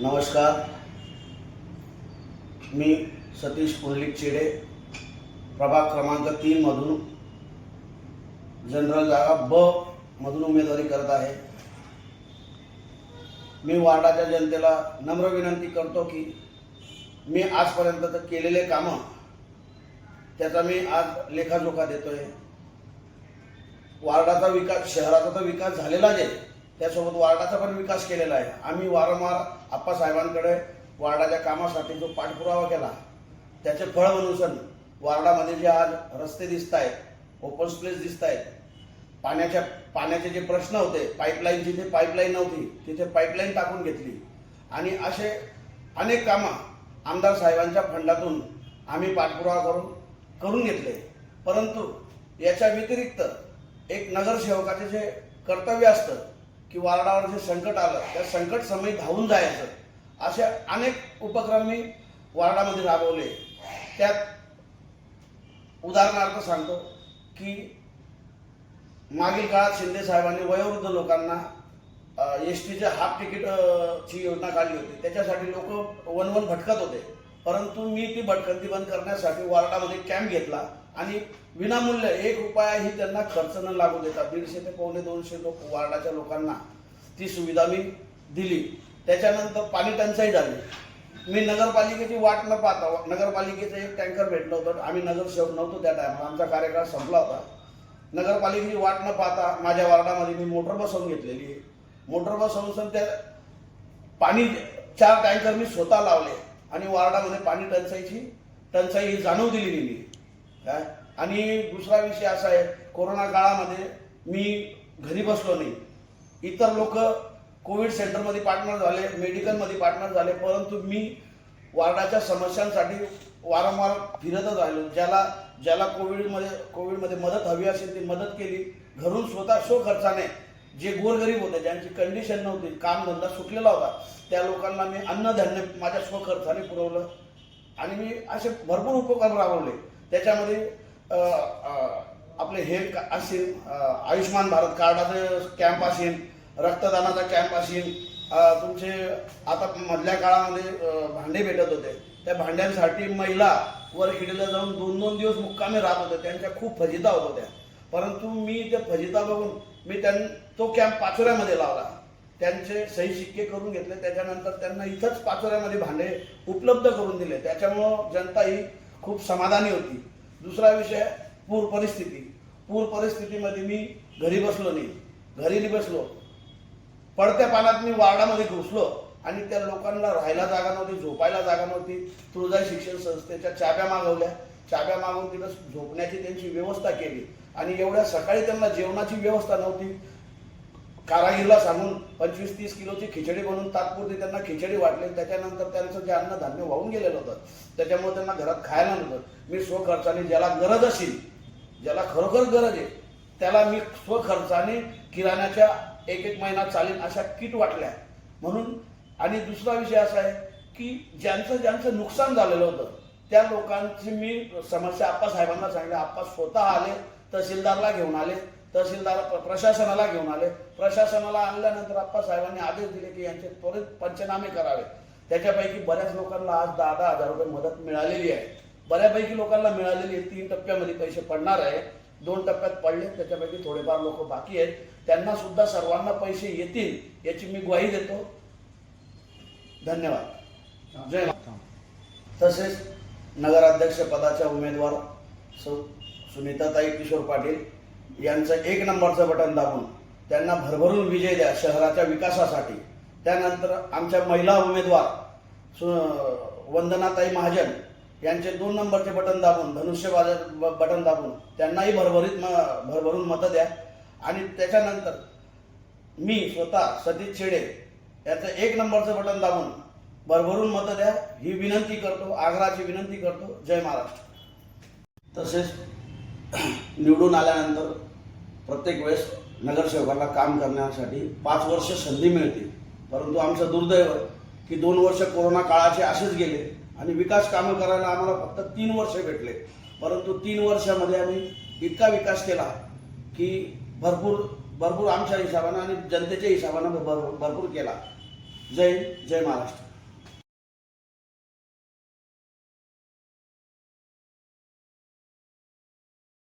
नमस्कार. मी सतीश पुरलिक चिडे. प्रभाग क्रमांक तीनमधून जनरल जागा ब मधून उमेदवारी करत आहे. मी वार्डाच्या जनतेला नम्र विनंती करतो की मी आजपर्यंत तर केलेले कामं त्याचा मी आज लेखाजोखा देतोय. वार्डाचा विकास शहराचा तर विकास झालेलाच आहे. त्यासोबत वार्डाचा पण विकास केलेला आहे. आम्ही वारंवार आप्पासाहेबांकडे वार्डाच्या कामासाठी जो पाठपुरावा केला त्याचे फळ म्हणून वार्डामध्ये जे आज रस्ते दिसत आहेत ओपन स्पेस दिसत आहेत पाण्याच्या पाण्याचे जे प्रश्न होते पाईपलाईन जिथे पाईपलाईन नव्हती तिथे पाईपलाईन टाकून घेतली. आणि असे अनेक कामं आमदार साहेबांच्या फंडातून आम्ही पाठपुरावा करून करून घेतले. परंतु याच्या व्यतिरिक्त एक नगरसेवकाचे जे कर्तव्य असतं की वार्डावर जे संकट आलं त्या संकट समय धावून जायचं असे अनेक उपक्रम मी वार्डामध्ये राबवले. त्यात उदाहरणार्थ सांगतो की मागील काळात शिंदे साहेबांनी वयोवृद्ध लोकांना एस टीच्या हाफ तिकीट ची योजना काढली होती. त्याच्यासाठी लोक वन वन भटकत होते. परंतु मी ती भटकंती बंद करण्यासाठी वार्डामध्ये कॅम्प घेतला आणि विनामूल्य एक रुपयाही त्यांना खर्च न लागू देता दीडशे ते पावणे दोनशे लोक वार्डाच्या लोकांना ती सुविधा मी दिली. त्याच्यानंतर पाणी टंचाई झाली. मी नगरपालिकेची वाट न पाहता नगरपालिकेचं एक टँकर भेटलं होतं. आम्ही नगरसेवक नव्हतो त्या टायमाला आमचा कार्यकाळ संपला होता. नगरपालिकेची वाट न पाहता माझ्या वार्डामध्ये मी मोटर बसवून घेतलेली आहे. मोटर बसवून त्या पाणी चार टँकर मी स्वतः लावले. आणि वार्डामध्ये पाणी टंचाईची टंचाई ही जाणीव दिली नाही काय? आणि दुसरा विषय असा आहे कोरोना काळामध्ये मी घरी बसलो नाही. इतर लोक कोविड सेंटरमध्ये पार्टनर झाले मेडिकलमध्ये पार्टनर झाले परंतु मी वार्डाच्या समस्यांसाठी वारंवार फिरतच राहिलो. ज्याला ज्याला कोविडमध्ये कोविडमध्ये मदत हवी असेल ती मदत केली. घरून स्वतः शो खर्चाने जे गोरगरीब होते ज्यांची कंडिशन नव्हती काम धंदा सुटलेला होता त्या लोकांना मी अन्नधान्य माझ्या स्वखर्चाने पुरवलं. आणि मी असे भरपूर उपक्रम राबवले. त्याच्यामध्ये आपले हे का- असेल आयुष्यमान भारत कार्डाचे कॅम्प असेल रक्तदानाचा कॅम्प असेल तुमचे आता मधल्या काळामध्ये भांडे भेटत होते. त्या भांड्यांसाठी महिला वर खिडीला जाऊन दोन दोन दिवस मुक्कामी राहत होत्या. त्यांच्या खूप फजिता होत होत्या. परंतु मी त्या फजिता बघून मी त्यां तो कॅम्प पाचोऱ्यामध्ये लावला. त्यांचे सही शिक्के करून घेतले. त्याच्यानंतर त्यांना इथंच पाचोऱ्यामध्ये भांडे उपलब्ध करून दिले. त्याच्यामुळं जनता ही खूप समाधानी होती. दुसरा विषय पूर परिस्थिती. पूर परिस्थितीमध्ये मी घरी बसलो नाही. घरी नाही बसलो. पडत्या पाण्यात मी वार्डामध्ये घुसलो आणि त्या लोकांना राहायला जागा नव्हती झोपायला जागा नव्हती. तुळजाई शिक्षण संस्थेच्या चाब्या मागवल्या. चाब्या मागवून तिथं झोपण्याची त्यांची व्यवस्था केली. आणि एवढ्या सकाळी त्यांना जेवणाची व्यवस्था नव्हती. कारागीरला सांगून पंचवीस तीस किलोची खिचडी बनवून तात्पुरती त्यांना खिचडी वाटली. त्याच्यानंतर त्यांचं जे अन्नधान्य वाहून गेलेलं होतं त्याच्यामुळे त्यांना घरात खायला नव्हतं. मी स्वखर्चाने ज्याला गरज असेल ज्याला खरोखर गरज आहे त्याला मी स्वखर्चाने किराण्याच्या एक एक महिना चालेल अशा किट वाटल्या. म्हणून आणि दुसरा विषय असा आहे की ज्यांचं ज्यांचं नुकसान झालेलं होतं त्या लोकांची मी समस्या आप्पासाहेबांना सांगितलं. आप्पा स्वतः आले तहसीलदारला घेऊन आले तहसीलदार प्रशासनाला घेऊन आले. प्रशासनाला आणल्यानंतर आप्पा साहेबांनी आदेश दिले की यांचे त्वरित पंचनामे करावे. त्याच्यापैकी बऱ्याच लोकांना आज दहा दहा हजार रुपये मदत मिळालेली आहे. बऱ्यापैकी लोकांना मिळालेली आहे. तीन टप्प्यामध्ये पैसे पडणार आहे. दोन टप्प्यात पडले. त्याच्यापैकी थोडेफार लोक बाकी आहेत. त्यांना सुद्धा सर्वांना पैसे येतील याची मी ग्वाही देतो. धन्यवाद. जय तसेच नगराध्यक्ष पदाच्या उमेदवार सौ सुनीताताई किशोर पाटील यांचं एक नंबरचं बटन दाबून त्यांना भरभरून विजय द्या शहराच्या विकासासाठी. त्यानंतर आमच्या महिला उमेदवार सु वंदनाताई महाजन यांचे दोन नंबरचे बटन दाबून धनुष्य बटन दाबून त्यांनाही भरभरीत म भरभरून मतं द्या. आणि त्याच्यानंतर मी स्वतः सतीश छेडे याचं एक नंबरचं बटन दाबून भरभरून मतं द्या. ही विनंती करतो आग्रहाची विनंती करतो. जय महाराष्ट्र. तसेच निवडून आल्यानंतर प्रत्येक वेळेस नगरसेवकाला काम करण्यासाठी पाच वर्ष संधी मिळते. परंतु आमचं दुर्दैव की दोन वर्ष कोरोना काळाचे असेच गेले आणि विकास कामं करायला आम्हाला फक्त तीन वर्ष भेटले. परंतु तीन वर्षामध्ये आम्ही इतका विकास केला की भरपूर भरपूर आमच्या हिशोबानं आणि जनतेच्या हिशोबानं भर- भरपूर केला. जय जय महाराष्ट्र.